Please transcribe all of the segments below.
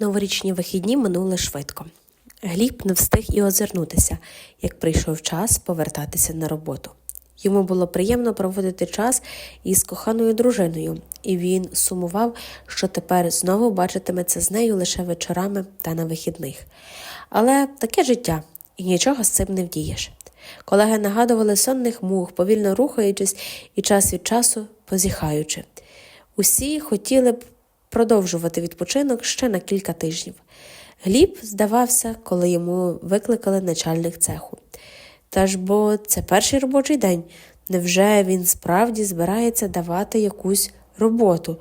Новорічні вихідні минули швидко. Гліб не встиг і озирнутися, як прийшов час повертатися на роботу. Йому було приємно проводити час із коханою дружиною, і він сумував, що тепер знову бачитиметься з нею лише вечорами та на вихідних. Але таке життя, і нічого з цим не вдієш. Колеги нагадували сонних мух, повільно рухаючись і час від часу позіхаючи. Усі хотіли б продовжувати відпочинок ще на кілька тижнів. Гліб здавався, коли йому викликали начальник цеху. Та ж бо це перший робочий день. Невже він справді збирається давати якусь роботу?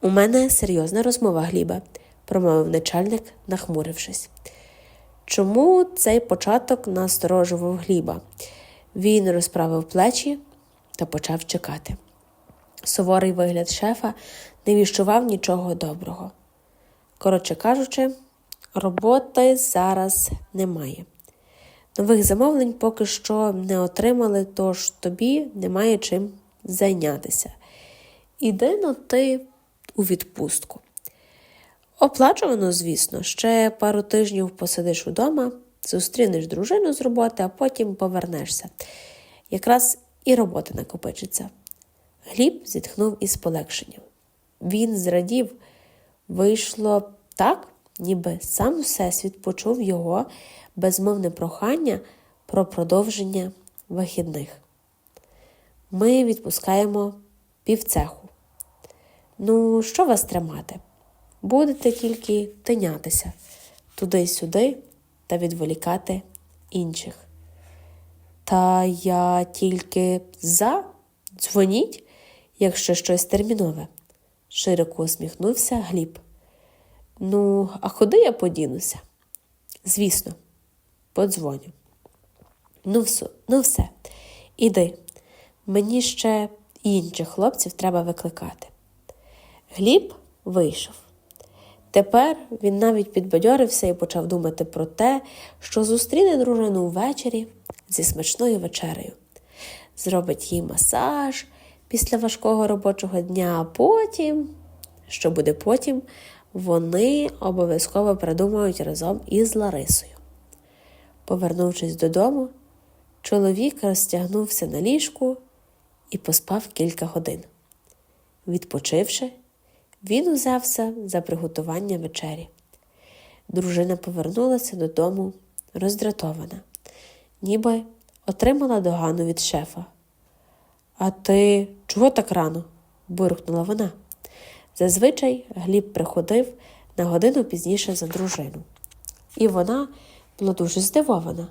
У мене серйозна розмова, Гліба, промовив начальник, нахмурившись. Чому цей початок насторожував Гліба? Він розправив плечі та почав чекати. Суворий вигляд шефа не віщував нічого доброго. Коротше кажучи, роботи зараз немає. Нових замовлень поки що не отримали, тож тобі немає чим зайнятися. Іди на ти у відпустку. Оплачувано, звісно, ще пару тижнів посидиш удома, зустрінеш дружину з роботи, а потім повернешся. Якраз і робота накопичиться. Гліб зітхнув із полегшенням. Він зрадів, вийшло так, ніби сам Всесвіт почув його безмовне прохання про продовження вихідних. Ми відпускаємо півцеху. Ну, що вас тримати? Будете тільки тинятися туди-сюди та відволікати інших. Та я тільки за дзвоніть, якщо щось термінове, широко усміхнувся Гліб. Ну, а куди я подінуся? Звісно, подзвоню. Ну, все, ну все, іди. Мені ще інших хлопців треба викликати. Гліб вийшов. Тепер він навіть підбадьорився і почав думати про те, що зустріне дружину ввечері зі смачною вечерею. Зробить їй масаж після важкого робочого дня, а потім, що буде потім, вони обов'язково придумають разом із Ларисою. Повернувшись додому, чоловік розтягнувся на ліжку і поспав кілька годин. Відпочивши, він узявся за приготування вечері. Дружина повернулася додому роздратована, ніби отримала догану від шефа. А ти чого так рано? буркнула вона. Зазвичай Гліб приходив на годину пізніше за дружину, і вона була дуже здивована,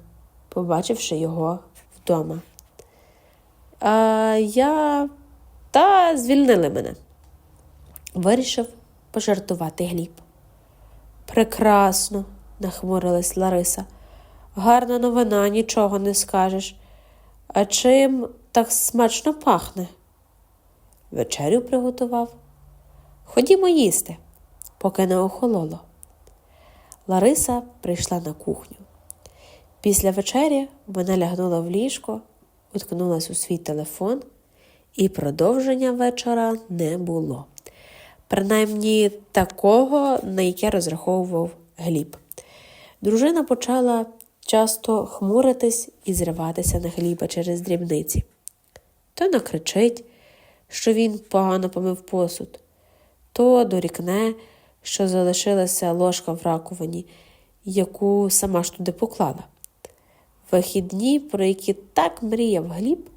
побачивши його вдома. А я та звільнили мене, вирішив пожартувати Гліб. Прекрасно, нахмурилась Лариса. Гарна новина, нічого не скажеш. А чим так смачно пахне? Вечерю приготував. Ходімо їсти, поки не охололо. Лариса прийшла на кухню. Після вечері вона лягнула в ліжко, уткнулась у свій телефон, і продовження вечора не було. Принаймні такого, на яке розраховував Гліб. Дружина почала часто хмуритись і зриватися на Гліба через дрібниці. То накричить, що він погано помив посуд, то дорікне, що залишилася ложка в раковині, яку сама ж туди поклала. Вихідні, про які так мріяв Гліб,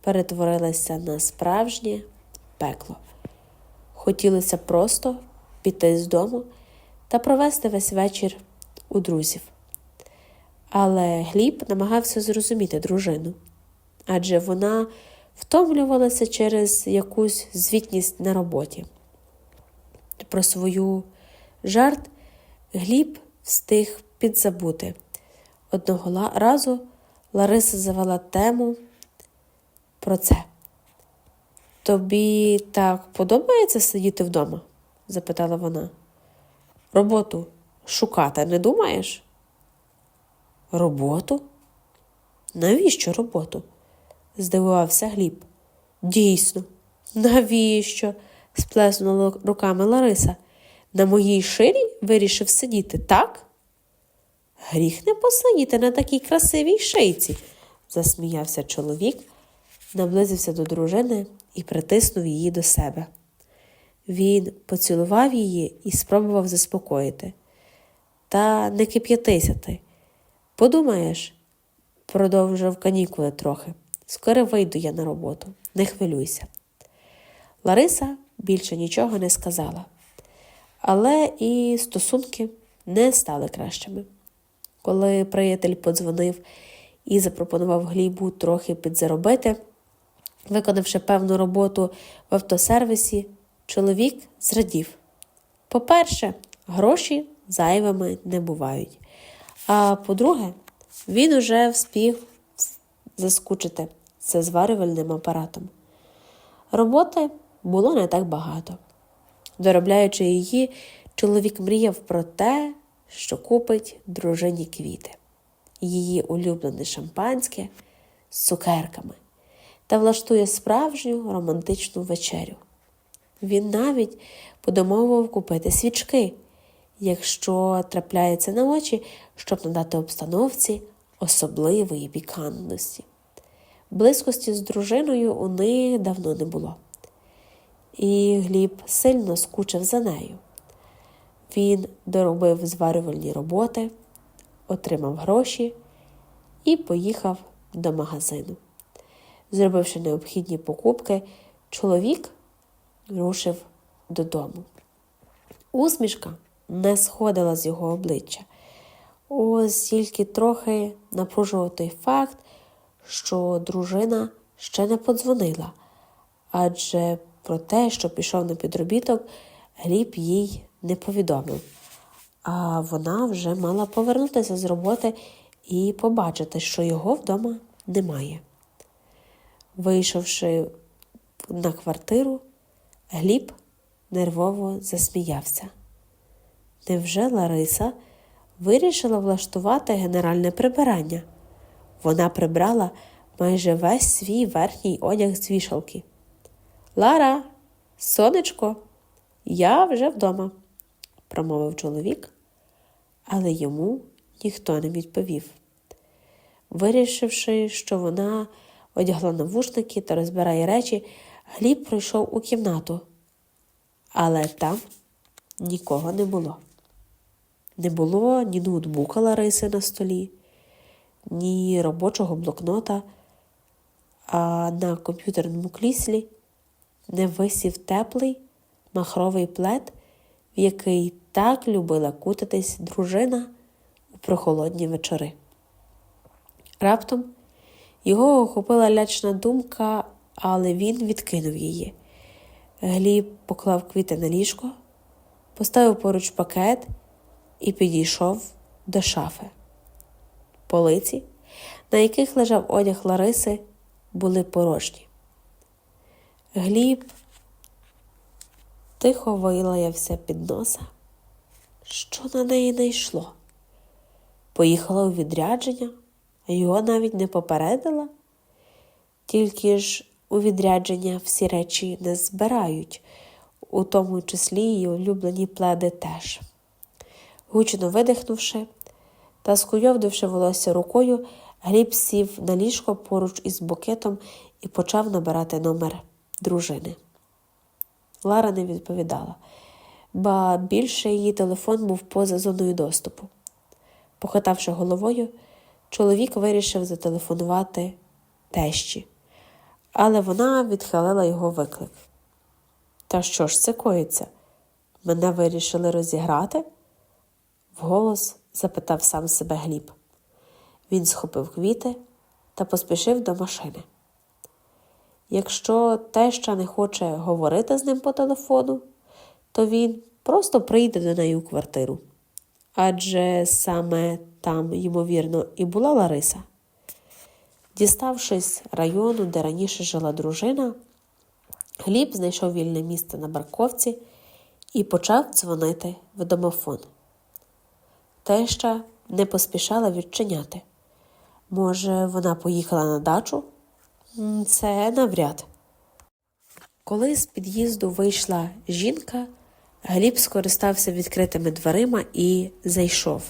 перетворилися на справжнє пекло. Хотілося просто піти з дому та провести весь вечір у друзів. Але Гліб намагався зрозуміти дружину, адже вона втомлювалася через якусь звітність на роботі. Про свою жарт Гліб встиг підзабути. Одного разу Лариса завела тему про це. Тобі так подобається сидіти вдома? запитала вона. Роботу шукати не думаєш? Роботу? Навіщо роботу? Здивувався Гліб. Дійсно, навіщо? сплеснула руками Лариса. На моїй ширі вирішив сидіти, так? Гріх не посидіти на такій красивій шийці, засміявся чоловік, наблизився до дружини і притиснув її до себе. Він поцілував її і спробував заспокоїти. Та не кип'ятися ти. Подумаєш, продовжив канікули трохи. Скоро вийду я на роботу, не хвилюйся. Лариса більше нічого не сказала, але і стосунки не стали кращими. Коли приятель подзвонив і запропонував Глібу трохи підзаробити, виконавши певну роботу в автосервісі, чоловік зрадів. По-перше, гроші зайвими не бувають. А по-друге, він уже вспів заскучити за зварювальним апаратом. Роботи було не так багато. Доробляючи її, чоловік мріяв про те, що купить дружині квіти, її улюблене шампанське з цукерками та влаштує справжню романтичну вечерю. Він навіть подумовував купити свічки, якщо трапляється на очі, щоб надати обстановці особливої пікантності. Близькості з дружиною у них давно не було, і Гліб сильно скучив за нею. Він доробив зварювальні роботи, отримав гроші і поїхав до магазину. Зробивши необхідні покупки, чоловік рушив додому. Усмішка не сходила з його обличчя. Ось тільки трохи напружував той факт, що дружина ще не подзвонила, адже про те, що пішов на підробіток, Гліб їй не повідомив, а вона вже мала повернутися з роботи і побачити, що його вдома немає. Вийшовши на квартиру, Гліб нервово засміявся. Невже Лариса вирішила влаштувати генеральне прибирання? Вона прибрала майже весь свій верхній одяг з вішалки. Лара, сонечко, я вже вдома, промовив чоловік, але йому ніхто не відповів. Вирішивши, що вона одягла навушники та розбирає речі, Гліб пройшов у кімнату, але там нікого не було. Не було ні ноутбука Лариси на столі, ні робочого блокнота, а на комп'ютерному кріслі не висів теплий махровий плед, в який так любила кутатись дружина у прохолодні вечори. Раптом його охопила лячна думка, але він відкинув її. Гліб поклав квіти на ліжко, поставив поруч пакет і підійшов до шафи. Полиці, на яких лежав одяг Лариси, були порожні. Гліб тихо вилаявся під носа. Що на неї не йшло? Поїхала у відрядження, а його навіть не попередила. Тільки ж у відрядження всі речі не збирають, у тому числі її улюблені пледи теж. Гучно видихнувши та скуйовдивши волосся рукою, Гліб сів на ліжко поруч із букетом і почав набирати номер дружини. Лара не відповідала, ба більше її телефон був поза зоною доступу. Похитавши головою, чоловік вирішив зателефонувати тещі, але вона відхилила його виклик. Та що ж це коїться? Мене вирішили розіграти? Вголос запитав сам себе Гліб. Він схопив квіти та поспішив до машини. Якщо теща не хоче говорити з ним по телефону, то він просто прийде до неї у квартиру. Адже саме там, ймовірно, і була Лариса. Діставшись району, де раніше жила дружина, Гліб знайшов вільне місце на барковці і почав дзвонити в домофон. Теща не поспішала відчиняти. Може, вона поїхала на дачу? Це навряд. Коли з під'їзду вийшла жінка, Гліб скористався відкритими дверима і зайшов.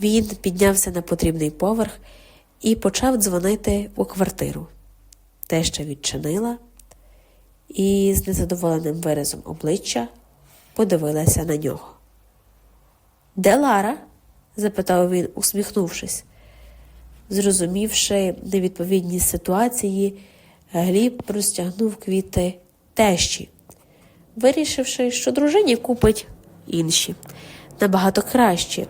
Він піднявся на потрібний поверх і почав дзвонити у квартиру. Теща відчинила і з незадоволеним виразом обличчя подивилася на нього. Де Лара? запитав він, усміхнувшись. Зрозумівши невідповідність ситуації, Гліб розтягнув квіти тещі, вирішивши, що дружині купить інші, набагато кращі,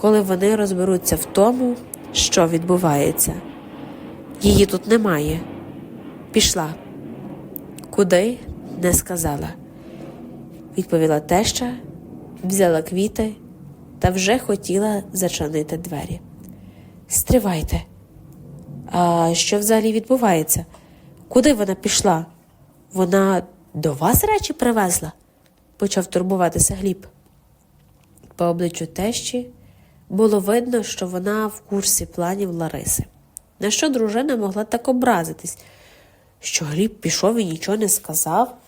коли вони розберуться в тому, що відбувається. Її тут немає. Пішла. Куди не сказала. Відповіла теща, взяла квіти та вже хотіла зачинити двері. Стривайте. А що взагалі відбувається? Куди вона пішла? Вона до вас речі привезла? почав турбуватися Гліб. По обличчю тещі було видно, що вона в курсі планів Лариси. На що дружина могла так образитись, що Гліб пішов і нічого не сказав?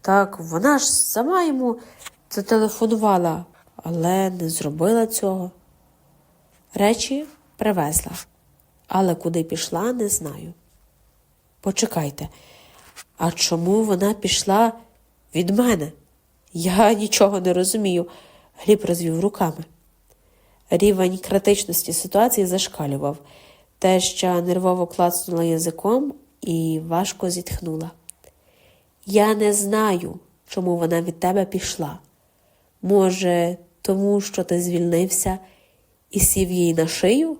Так вона ж сама йому зателефонувала, але не зробила цього. Речі привезла, але куди пішла, не знаю. Почекайте, а чому вона пішла від мене? Я нічого не розумію, Гліб розвів руками. Рівень критичності ситуації зашкалював. Теща нервово клацнула язиком і важко зітхнула. Я не знаю, чому вона від тебе пішла. Може, тому що ти звільнився і сів їй на шию?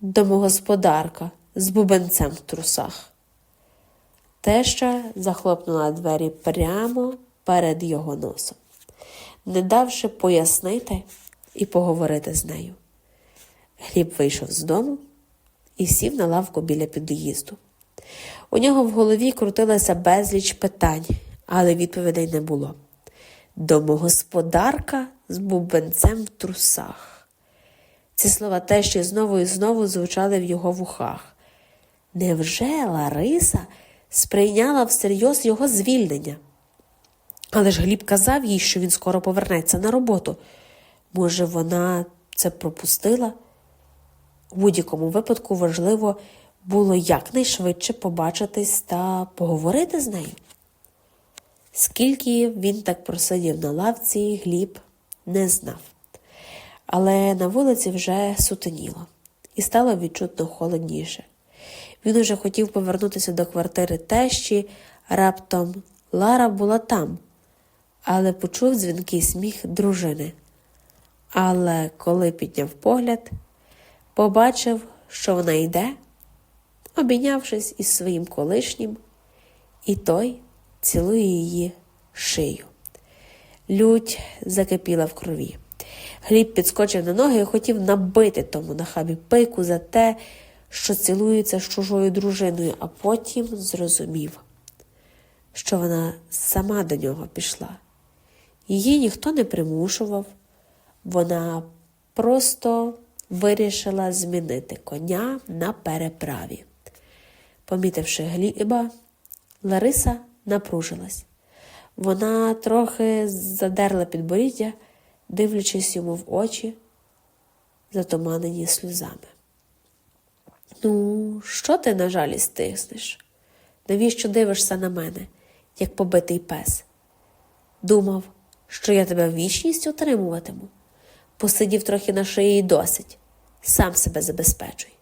Домогосподарка з бубенцем в трусах. Теща захлопнула двері прямо перед його носом, не давши пояснити і поговорити з нею. Гліб вийшов з дому і сів на лавку біля під'їзду. У нього в голові крутилося безліч питань, але відповідей не було. Домогосподарка з бубенцем в трусах. Ці слова тещі знову і знову звучали в його вухах. Невже Лариса сприйняла всерйоз його звільнення? Але ж Гліб казав їй, що він скоро повернеться на роботу. Може, вона це пропустила? У будь-якому випадку важливо було якнайшвидше побачитись та поговорити з нею. Скільки він так просидів на лавці, Гліб не знав. Але на вулиці вже сутеніло, і стало відчутно холодніше. Він уже хотів повернутися до квартири тещі, раптом Лара була там, але почув дзвінкий сміх дружини. Але коли підняв погляд, побачив, що вона йде, обійнявшись із своїм колишнім, і той цілує її шию. Лють закипіла в крові. Гліб підскочив на ноги і хотів набити тому нахабі пику за те, що цілується з чужою дружиною, а потім зрозумів, що вона сама до нього пішла. Її ніхто не примушував, вона просто вирішила змінити коня на переправі. Помітивши Гліба, Лариса напружилась. Вона трохи задерла підборіддя, дивлячись йому в очі, затуманені сльозами. Ну, що ти, на жалі, стиснеш? Навіщо дивишся на мене, як побитий пес? Думав, що я тебе вічність утримуватиму. Посидів трохи на шиї і досить, сам себе забезпечуй.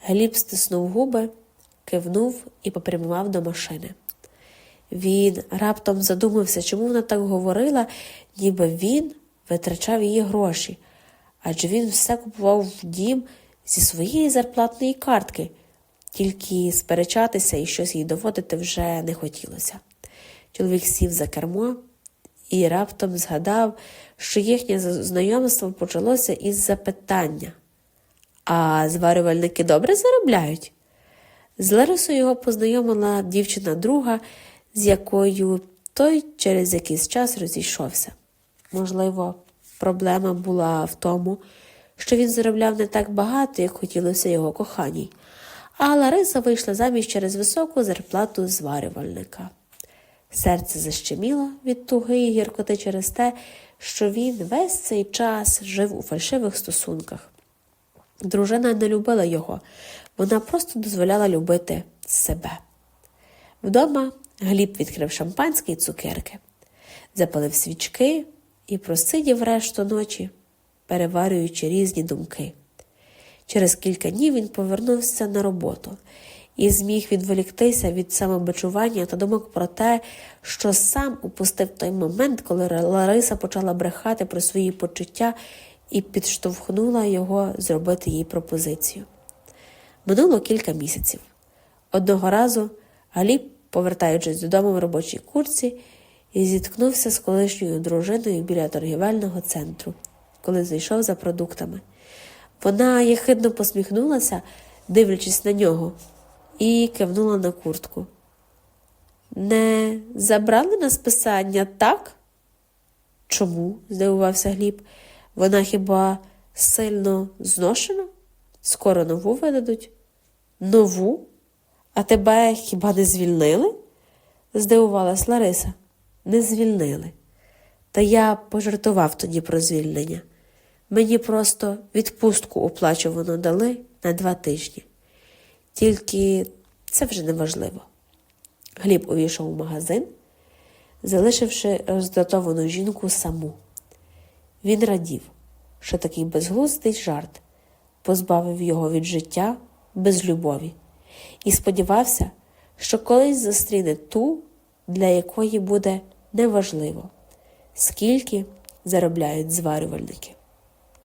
Гліб стиснув губи, кивнув і попрямував до машини. Він раптом задумався, чому вона так говорила, ніби він витрачав її гроші, адже він все купував в дім зі своєї зарплатної картки, тільки сперечатися і щось їй доводити вже не хотілося. Чоловік сів за кермо і раптом згадав, що їхнє знайомство почалося із запитання. А зварювальники добре заробляють? З Ларисою його познайомила дівчина друга, з якою той через якийсь час розійшовся. Можливо, проблема була в тому, що він заробляв не так багато, як хотілося його коханій, а Лариса вийшла заміж через високу зарплату зварювальника. Серце защеміло від туги і гіркоти через те, що він весь цей час жив у фальшивих стосунках. Дружина не любила його, вона просто дозволяла любити себе. Вдома Гліб відкрив шампанське і цукерки, запалив свічки і просидів решту ночі, переварюючи різні думки. Через кілька днів він повернувся на роботу і зміг відволіктися від самобичування та думок про те, що сам упустив той момент, коли Лариса почала брехати про свої почуття і підштовхнула його зробити їй пропозицію. Минуло кілька місяців. Одного разу Галіб, повертаючись додому в робочій курці, і зіткнувся з колишньою дружиною біля торгівельного центру, коли зайшов за продуктами. Вона єхидно посміхнулася, дивлячись на нього, і кивнула на куртку. Не забрали на списання, так? Чому? здивувався Гліб. Вона хіба сильно зношена? Скоро нову видадуть? Нову? А тебе хіба не звільнили? здивувалась Лариса. Не звільнили. Та я пожартував тоді про звільнення. Мені просто відпустку оплачувано дали на два тижні. Тільки це вже не важливо. Гліб увійшов у магазин, залишивши роздратовану жінку саму. Він радів, що такий безглуздий жарт позбавив його від життя без любові, і сподівався, що колись зустріне ту, для якої буде неважливо, скільки заробляють зварювальники.